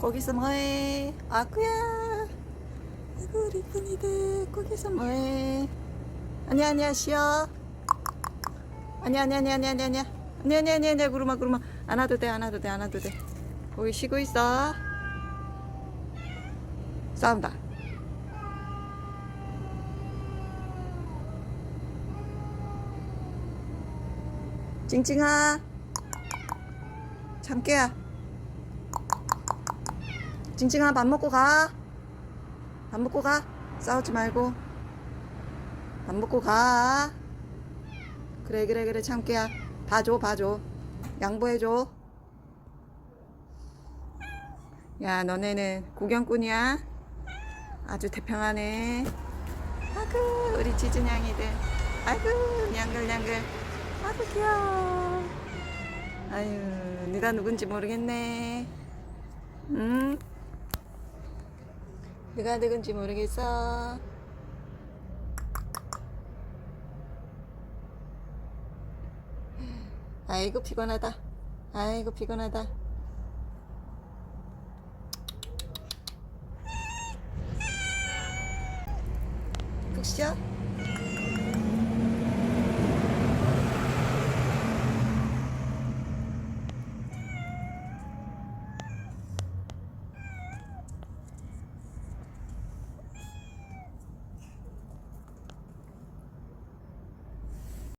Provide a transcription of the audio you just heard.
거기서 뭐해? 아구야. 아구 리쁜이들 거기서 뭐해? 아니 아니야 쉬어. 아니 아니 아니 아니 아니 아니야. 아니 아니 아니 아니야 구름아 구름아 안 와도 돼 안아도 돼 안아도 돼. 거기 쉬고 있어. 싸운다. 찡찡아. 장깨야. 찡찡아 밥 먹고 가. 밥 먹고 가. 싸우지 말고. 밥 먹고 가. 그래 그래 그래 참깨야. 봐줘 봐줘. 양보해줘. 야 너네는 구경꾼이야. 아주 태평하네. 아구 우리 지진양이들. 아이고 냥글냥글. 아구 귀여워. 아유 네가 누군지 모르겠네. 응? 네가 누군지 모르겠어. 아이고 피곤하다. 아이고 피곤하다. 푹 쉬어?